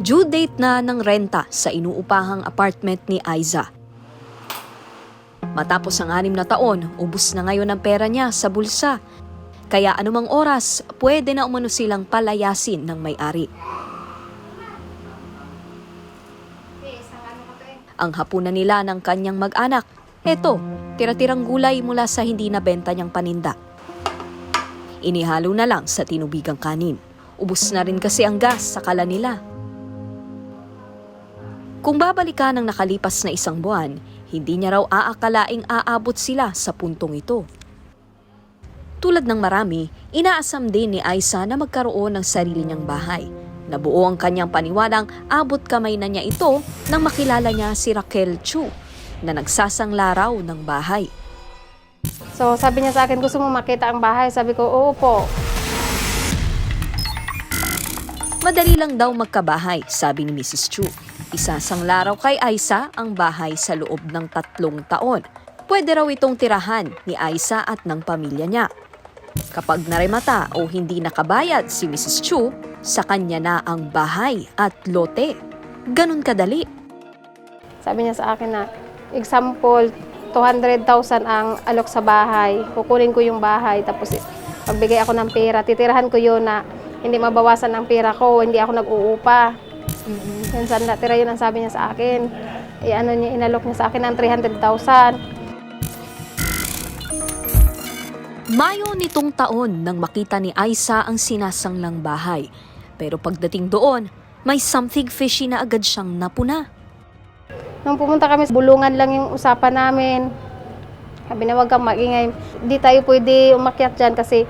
Due date na ng renta sa inuupahang apartment ni Aiza. Matapos ang anim na taon, ubus na ngayon ang pera niya sa bulsa. Kaya anumang oras, pwede na umano silang palayasin ng may-ari. Ang hapunan nila ng kanyang mag-anak. Eto, tira-tirang gulay mula sa hindi nabenta niyang paninda. Inihalo na lang sa tinubigang kanin. Ubus na rin kasi ang gas sa kala nila. Kung babalikan ng nakalipas na isang buwan, hindi niya raw aakalaing aabot sila sa puntong ito. Tulad ng marami, inaasam din ni Aisa na magkaroon ng sarili niyang bahay. Nabuo ang kanyang paniwalang abot kamay na niya ito nang makilala niya si Raquel Chu na nagsasangla raw ng bahay. So sabi niya sa akin, gusto mo makita ang bahay? Sabi ko, oo po. Madali lang daw magkabahay, sabi ni Mrs. Chu. Isasangla raw kay Aisa ang bahay sa loob ng tatlong taon. Pwede raw itong tirahan ni Aisa at ng pamilya niya. Kapag naremata o hindi nakabayad si Mrs. Chu, sa kanya na ang bahay at lote. Ganun kadali. Sabi niya sa akin na, example, 200,000 ang alok sa bahay. Kukunin ko yung bahay, tapos pagbigay ako ng pera, titirahan ko yun na hindi mabawasan ang pera ko, hindi ako nag-uupa. Minsan natira yun ang sabi niya sa akin. Eh, ano niya, inalok niya sa akin ng 300,000. Mayo nitong taon nang makita ni Aisa ang sinasanglang bahay. Pero pagdating doon, may something fishy na agad siyang napuna. Nung pumunta kami, bulungan lang yung usapan namin. Sabi na huwag kang maingay. Di tayo pwede umakyat dyan kasi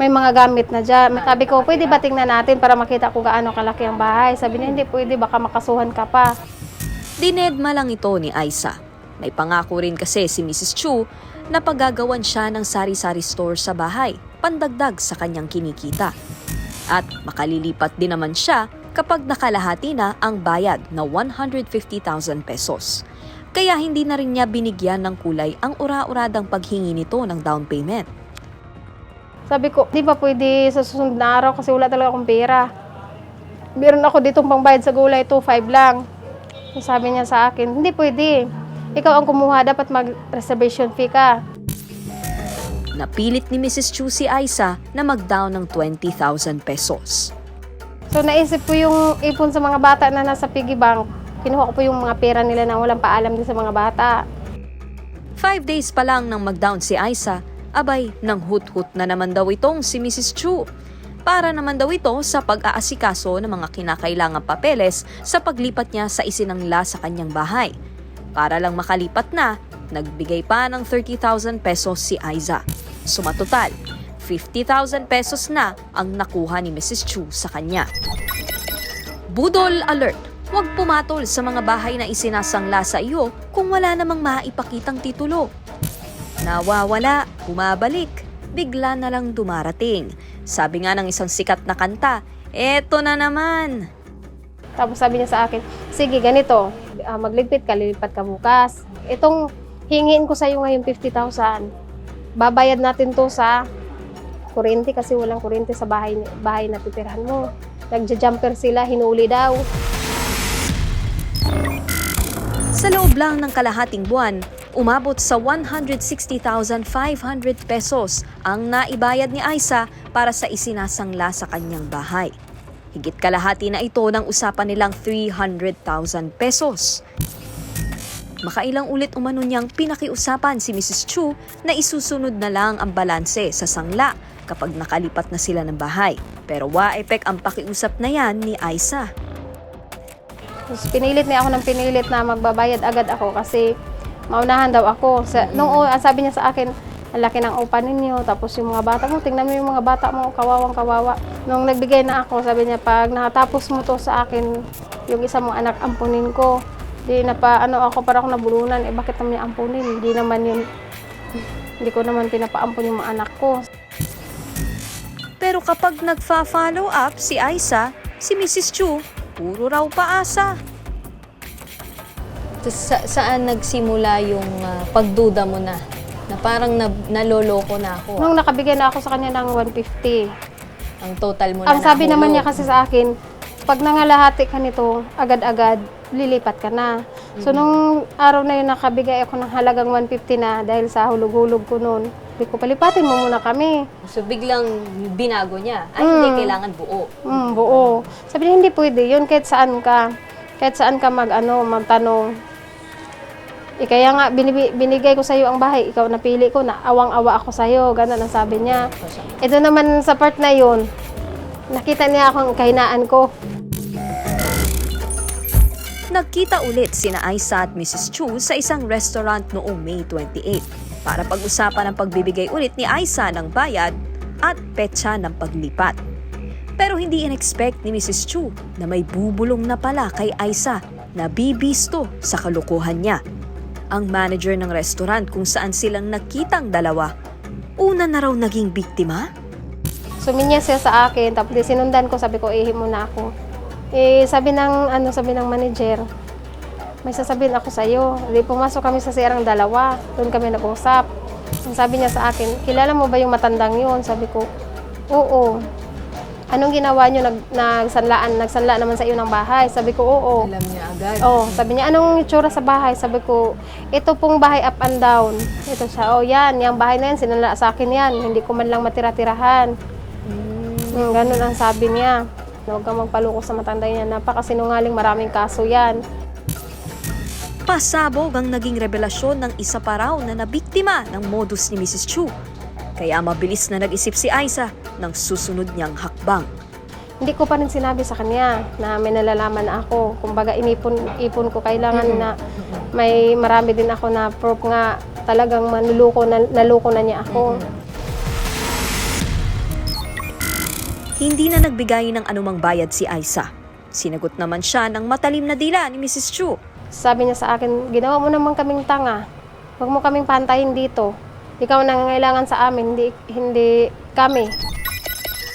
may mga gamit na dyan. Sabi ko, pwede ba tingnan natin para makita kung gaano kalaki ang bahay? Sabi niya, hindi pwede, baka makasuhan ka pa. Dinedma lang ito ni Aisa. May pangako rin kasi si Mrs. Chu na paggagawan siya ng sari-sari store sa bahay, pandagdag sa kanyang kinikita. At makalilipat din naman siya kapag nakalahati na ang bayad na 150,000 pesos. Kaya hindi na rin niya binigyan ng kulay ang ura-uradang paghingi nito ng down payment. Sabi ko, di ba pwede sa susunod na araw kasi wala talaga akong pera. Meron ako ditong pangbayad sa gulay, 2.5 lang. Sabi niya sa akin, hindi pwede. Ikaw ang kumuha, dapat mag-reservation fee ka. Napilit ni Mrs. Chu si Aisa na mag-down ng 20,000 pesos. So naisip ko yung ipon sa mga bata na nasa piggy bank. Kinuha ko po yung mga pera nila na walang paalam din sa mga bata. Five days pa lang nang mag-down si Aisa, abay, nang hut-hut na naman daw itong si Mrs. Chu. Para naman daw ito sa pag-aasikaso ng mga kinakailangang papeles sa paglipat niya sa isinangla sa kanyang bahay. Para lang makalipat na, nagbigay pa ng 30,000 pesos si Aiza. Sumatotal, 50,000 pesos na ang nakuha ni Mrs. Chu sa kanya. Budol alert! Huwag pumatol sa mga bahay na isinasangla sa iyo kung wala namang maipakitang titulo. Nawawala, bumabalik, bigla na lang dumarating. Sabi nga ng isang sikat na kanta, eto na naman. Tapos sabi niya sa akin, sige ganito, ah, magligpit ka, lilipat ka bukas. Itong hingin ko sa iyo ngayon 50,000. Babayad natin to sa kuryente kasi walang kuryente sa bahay, bahay na titirahan mo. Nagja-jumper sila, hinuli daw. Sa loob lang ng kalahating buwan, umabot sa 160,500 pesos ang naibayad ni Aisa para sa isinasangla sa kanyang bahay. Higit kalahati na ito ng usapan nilang 300,000 pesos. Makailang ulit umano niyang pinakiusapan si Mrs. Chu na isusunod na lang ang balanse sa sangla kapag nakalipat na sila ng bahay. Pero wa-epek ang pakiusap na yan ni Aisa. Pinilit niya ako ng pinilit na magbabayad agad ako kasi maunahan daw ako. Sa, nung uh, sabi niya sa akin, ang laki ng upa ninyo, tapos yung mga bata mo, tingnan mo yung mga bata mo, kawawang kawawa. Nung nagbigay na ako, sabi niya, pag nakatapos mo to sa akin, yung isa mong anak, ampunin ko. Di na pa, ano ako, para ako nabulunan, eh bakit naman niya ampunin? Hindi naman yun, hindi ko naman pinapaampun yung mga anak ko. Pero kapag nagfa-follow up si Aisa, si Mrs. Chu, puro raw paasa. Sa- saan nagsimula yung ah, pagduda mo na? Na parang na, naloloko na ako. Nung nakabigay na ako sa kanya ng 150, Ang total mo na Ang sabi naman niya kasi sa akin, pag nangalahati ka nito, agad-agad, lilipat ka na. So, nung araw na yun, nakabigay ako ng halagang 150 na dahil sa hulog-hulog ko noon. Sabi ko, palipatin mo muna kami. So biglang binago niya. Ay, hindi Mm. kailangan buo. Mm, buo. Sabi niya, hindi pwede yun kahit saan ka. Kahit saan ka mag, ano, magtanong. Eh, kaya nga, binibi- binigay ko sa'yo ang bahay. Ikaw napili ko, na awang-awa ako sa'yo. Ganun ang sabi niya. Ito naman sa part na yun, nakita niya akong kahinaan ko. Nagkita ulit sina Aisa at Mrs. Chu sa isang restaurant noong May 28 para pag-usapan ang pagbibigay ulit ni Aisa ng bayad at petsa ng paglipat. Pero hindi in-expect ni Mrs. Chu na may bubulong na pala kay Aisa na bibisto sa kalukuhan niya. Ang manager ng restaurant kung saan silang nakitang dalawa, una na raw naging biktima? Suminya siya sa akin, tapos di sinundan ko, sabi ko, ihi muna ako. Eh, sabi ng, ano, sabi ng manager, may sasabihin ako sa'yo. Di pumasok kami sa sirang dalawa, doon kami nag-usap. Ang sabi niya sa akin, kilala mo ba yung matandang yun? Sabi ko, oo. Anong ginawa niyo? Nag, nagsanlaan, nagsanla naman sa iyo ng bahay. Sabi ko, oo. Alam niya agad. Oh, sabi niya, anong itsura sa bahay? Sabi ko, ito pong bahay up and down. Ito siya, oh yan, yung bahay na yan, sinala sa akin yan. Hindi ko man lang matira-tirahan. Mm, ganun ang sabi niya. Huwag kang magpalukos sa matanda yan. Napakasinungaling, maraming kaso yan. Pasabog ang naging revelasyon ng isa pa raw na nabiktima ng modus ni Mrs. Chu. Kaya mabilis na nag-isip si Aisa ng susunod niyang hakbang. Hindi ko pa rin sinabi sa kanya na may nalalaman na ako. Kumbaga, inipon ipon ko. Kailangan na may marami din ako na proof nga talagang manluluko na, naluko na niya ako. Hindi na nagbigay ng anumang bayad si Aisa. Sinagot naman siya ng matalim na dila ni Mrs. Chu. Sabi niya sa akin, ginawa mo naman kaming tanga. Huwag mo kaming pantayin dito. Ikaw ang nangangailangan sa amin, hindi, hindi kami.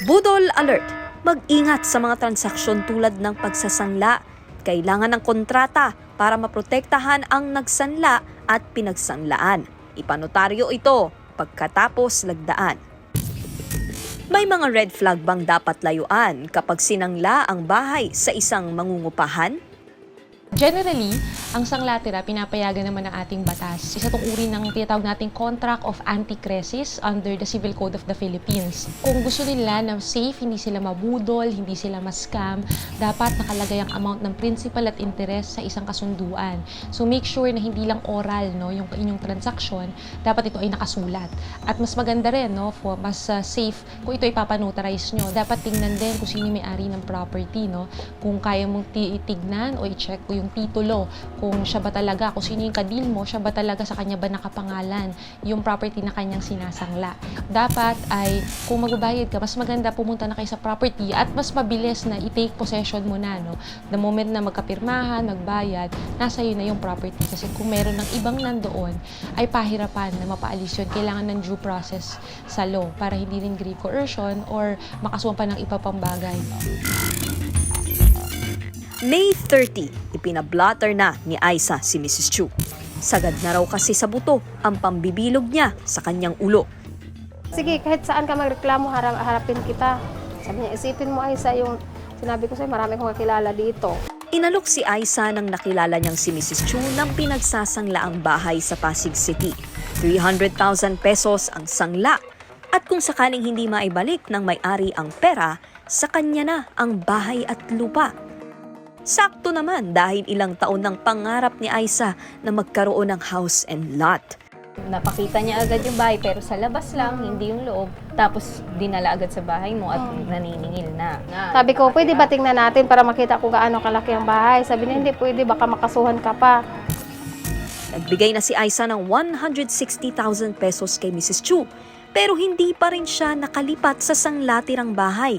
Budol alert! Mag-ingat sa mga transaksyon tulad ng pagsasangla. Kailangan ng kontrata para maprotektahan ang nagsanla at pinagsanlaan. Ipanotaryo ito pagkatapos lagdaan. May mga red flag bang dapat layuan kapag sinangla ang bahay sa isang mangungupahan? Generally, ang sanglatira, pinapayagan naman ng ating batas. Isa itong uri ng tinatawag nating Contract of Anti-Crisis under the Civil Code of the Philippines. Kung gusto nila na safe, hindi sila mabudol, hindi sila ma-scam, dapat nakalagay ang amount ng principal at interest sa isang kasunduan. So make sure na hindi lang oral no, yung inyong transaction, dapat ito ay nakasulat. At mas maganda rin, no, for, mas uh, safe kung ito ay papanotarize nyo. Dapat tingnan din kung sino may-ari ng property. No? Kung kaya mong titignan o i-check ko yung titulo, kung siya ba talaga, kung sino yung kadil mo, siya ba talaga sa kanya ba nakapangalan yung property na kanyang sinasangla. Dapat ay, kung magbabayad ka, mas maganda pumunta na kayo sa property at mas mabilis na i-take possession mo na. No? The moment na magkapirmahan, magbayad, nasa iyo na yung property. Kasi kung meron ng ibang nandoon, ay pahirapan na mapaalis yun. Kailangan ng due process sa law para hindi rin grave coercion or makasuhan pa ng iba pang bagay. May 30, ipinablatter na ni Aisa si Mrs. Chu. Sagad na raw kasi sa buto ang pambibilog niya sa kanyang ulo. Sige, kahit saan ka magreklamo, harap, harapin kita. Sabi niya, isipin mo ay sa yung sinabi ko sa'yo, marami akong kakilala dito. Inalok si Aisa nang nakilala niyang si Mrs. Chu ng pinagsasanglaang bahay sa Pasig City. 300,000 pesos ang sangla. At kung sakaling hindi maibalik ng may-ari ang pera, sa kanya na ang bahay at lupa. Sakto naman dahil ilang taon ng pangarap ni Aisa na magkaroon ng house and lot. Napakita niya agad yung bahay pero sa labas lang, hindi yung loob. Tapos dinala agad sa bahay mo at naniningil na. na Sabi ko, pwede ba tingnan natin para makita kung gaano kalaki ang bahay? Sabi niya, hindi pwede, baka makasuhan ka pa. Nagbigay na si Aisa ng 160,000 pesos kay Mrs. Chu pero hindi pa rin siya nakalipat sa sanglatirang bahay.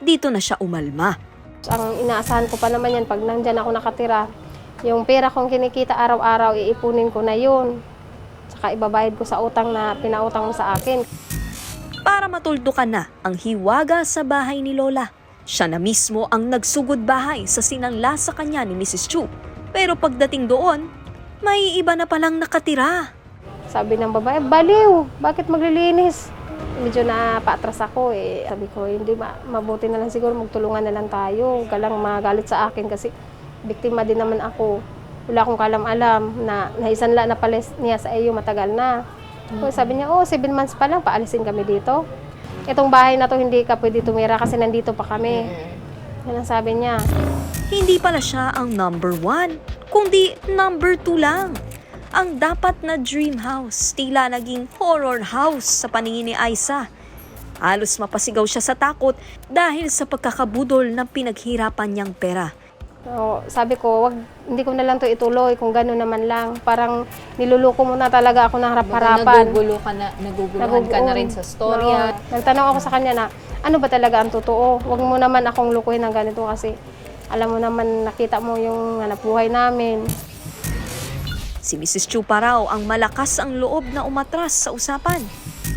Dito na siya umalma. Ang inaasahan ko pa naman yan, pag nandyan ako nakatira, yung pera kong kinikita araw-araw, iipunin ko na yun. Tsaka ibabayad ko sa utang na pinautang mo sa akin. Para matuldukan na ang hiwaga sa bahay ni Lola. Siya na mismo ang nagsugod bahay sa sinangla sa kanya ni Mrs. Chu. Pero pagdating doon, may iba na palang nakatira. Sabi ng babae, baliw, bakit maglilinis? Medyo napaatras ako eh. Sabi ko, hindi ma- mabuti na lang siguro magtulungan na lang tayo. Huwag lang magalit sa akin kasi biktima din naman ako. Wala akong kalam-alam na naisanla na pala niya sa iyo matagal na. So, sabi niya, oh, seven months pa lang, paalisin kami dito. Itong bahay na to hindi ka pwede tumira kasi nandito pa kami. Yan ang sabi niya. Hindi pala siya ang number one, kundi number two lang. Ang dapat na dream house, tila naging horror house sa paningin ni Aisa. Halos mapasigaw siya sa takot dahil sa pagkakabudol ng pinaghirapan niyang pera. So, sabi ko, wag, hindi ko na lang to ituloy kung gano'n naman lang. Parang niluluko mo na talaga ako ng harap-harapan. Nagugulo ka na, naguguluhan ka na rin sa storya. Oo. Nagtanong ako sa kanya na, ano ba talaga ang totoo? Huwag mo naman akong lukuhin ng ganito kasi alam mo naman, nakita mo yung hanap buhay namin. Si Mrs. Chu pa raw ang malakas ang loob na umatras sa usapan.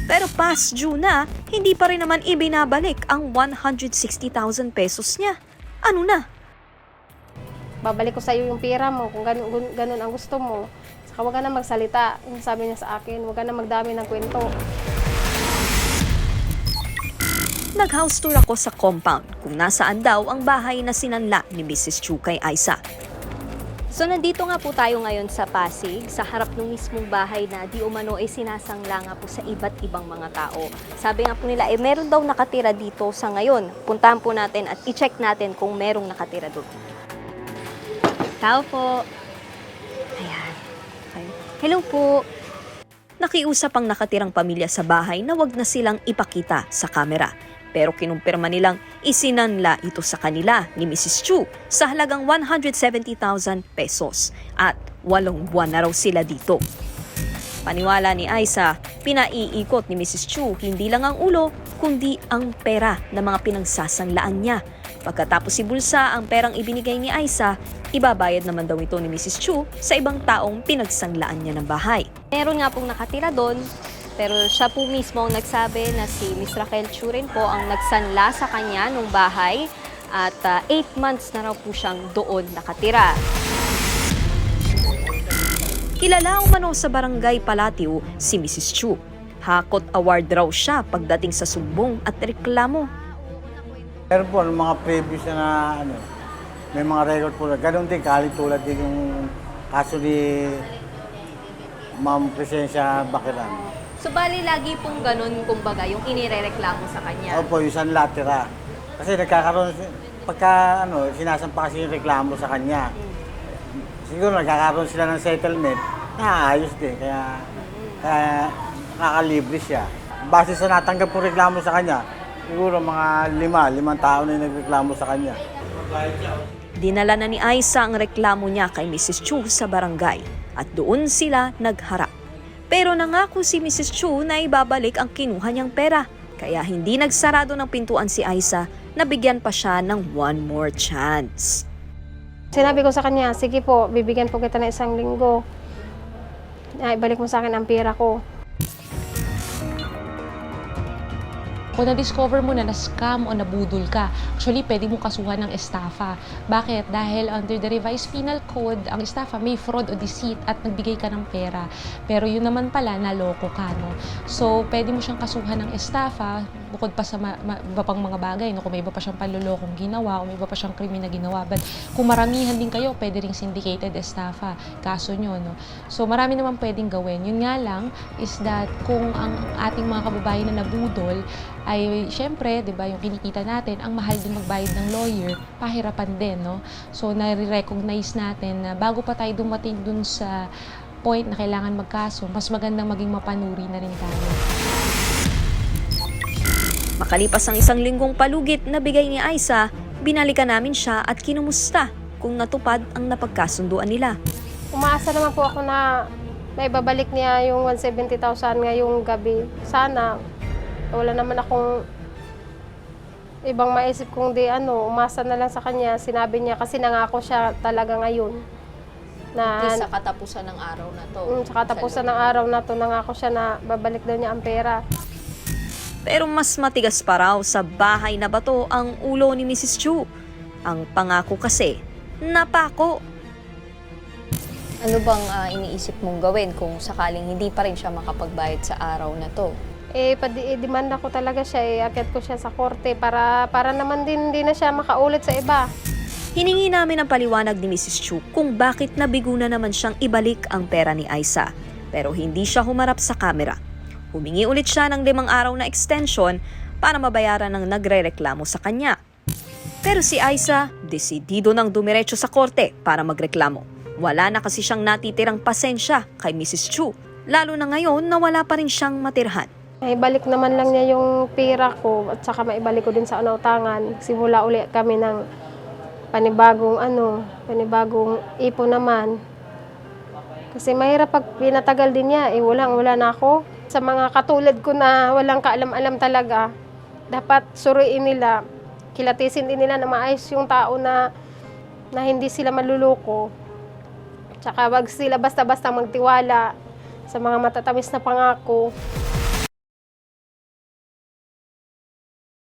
Pero past due na, hindi pa rin naman ibinabalik ang 160,000 pesos niya. Ano na? Babalik ko sa iyo yung pera mo kung ganun, ganun ang gusto mo. Saka huwag ka na magsalita. Yung sabi niya sa akin, huwag ka na magdami ng kwento. Nag-house tour ako sa compound kung nasaan daw ang bahay na sinanla ni Mrs. Chu kay Aisa. So nandito nga po tayo ngayon sa Pasig, sa harap ng mismong bahay na di umano ay sinasangla nga po sa iba't ibang mga tao. Sabi nga po nila, eh meron daw nakatira dito sa ngayon. Puntahan po natin at i-check natin kung merong nakatira doon. Tao po. Ayan. Hello po. Nakiusap ang nakatirang pamilya sa bahay na wag na silang ipakita sa kamera. Pero kinumpirma nilang isinanla ito sa kanila ni Mrs. Chu sa halagang 170,000 pesos at walong buwan na raw sila dito. Paniwala ni Aisa, pinaiikot ni Mrs. Chu hindi lang ang ulo kundi ang pera na mga pinagsasanlaan niya. Pagkatapos si Bulsa ang perang ibinigay ni Aisa, ibabayad naman daw ito ni Mrs. Chu sa ibang taong pinagsanglaan niya ng bahay. Meron nga pong nakatira doon, pero siya po mismo ang nagsabi na si Miss Raquel Chu rin po ang nagsanla sa kanya nung bahay at 8 months na raw po siyang doon nakatira. Kilala umano sa barangay Palatio si Mrs. Chu. Hakot award raw siya pagdating sa sumbong at reklamo. Meron po, ng mga previous na ano, may mga record po na ganun din, kalit tulad din yung kaso ni Ma'am Presensya Bakiran. So bali lagi pong ganun kumbaga yung inirereklamo sa kanya. Opo, yung San Latira. Kasi nagkakaroon, pagka ano, sinasampa kasi yung reklamo sa kanya. Siguro nagkakaroon sila ng settlement, naayos din, kaya, kaya nakakalibre siya. Base sa natanggap po reklamo sa kanya, siguro mga lima, limang tao na yung nagreklamo sa kanya. Dinala na ni Aisa ang reklamo niya kay Mrs. Chu sa barangay at doon sila nagharap. Pero nangako si Mrs. Chu na ibabalik ang kinuha niyang pera. Kaya hindi nagsarado ng pintuan si Aisa na bigyan pa siya ng one more chance. Sinabi ko sa kanya, sige po, bibigyan po kita ng isang linggo. Ay, balik mo sa akin ang pera ko. Kung na-discover mo na na-scam o nabudol ka, actually, pwede mo kasuhan ng estafa. Bakit? Dahil under the revised penal code, ang estafa may fraud o deceit at nagbigay ka ng pera. Pero yun naman pala, naloko ka, no? So, pwede mo siyang kasuhan ng estafa, bukod pa sa ma- ma- iba pang mga bagay, no? Kung may iba pa siyang panlulokong ginawa, o may iba pa siyang krimen na ginawa. But kung maramihan din kayo, pwede ring syndicated estafa, kaso nyo, no? So, marami naman pwedeng gawin. Yun nga lang, is that kung ang ating mga kababayan na nabudol, ay syempre, 'di ba, yung kinikita natin, ang mahal din magbayad ng lawyer, pahirapan din, no? So nare-recognize natin na bago pa tayo dumating dun sa point na kailangan magkaso, mas magandang maging mapanuri na rin tayo. Makalipas ang isang linggong palugit na bigay ni Aisa, binalikan namin siya at kinumusta kung natupad ang napagkasunduan nila. Umaasa naman po ako na may babalik niya yung 170,000 ngayong gabi. Sana, wala naman akong ibang maisip kung di ano, umasa na lang sa kanya. Sinabi niya kasi nangako siya talaga ngayon. Na, Di sa katapusan ng araw na to. Mm, sa katapusan ng araw na to, nangako siya na babalik daw niya ang pera. Pero mas matigas pa raw sa bahay na bato ang ulo ni Mrs. Chu. Ang pangako kasi, napako. Ano bang ah, iniisip mong gawin kung sakaling hindi pa rin siya makapagbayad sa araw na to? eh, padi, demanda ko talaga siya, eh, akyat ko siya sa korte para, para naman din hindi na siya makaulit sa iba. Hiningi namin ang paliwanag ni Mrs. Chu kung bakit nabigo na naman siyang ibalik ang pera ni Aisa. Pero hindi siya humarap sa kamera. Humingi ulit siya ng limang araw na extension para mabayaran ng nagre-reklamo sa kanya. Pero si Aisa, desidido nang dumiretso sa korte para magreklamo. Wala na kasi siyang natitirang pasensya kay Mrs. Chu, lalo na ngayon na wala pa rin siyang matirhan. Maibalik naman lang niya yung pera ko at saka maibalik ko din sa unautangan. Simula uli kami ng panibagong ano, panibagong ipo naman. Kasi mahirap pag pinatagal din niya, eh walang wala na ako. Sa mga katulad ko na walang kaalam-alam talaga, dapat suriin nila, kilatisin din nila na maayos yung tao na na hindi sila maluloko. Tsaka wag sila basta-basta magtiwala sa mga matatamis na pangako.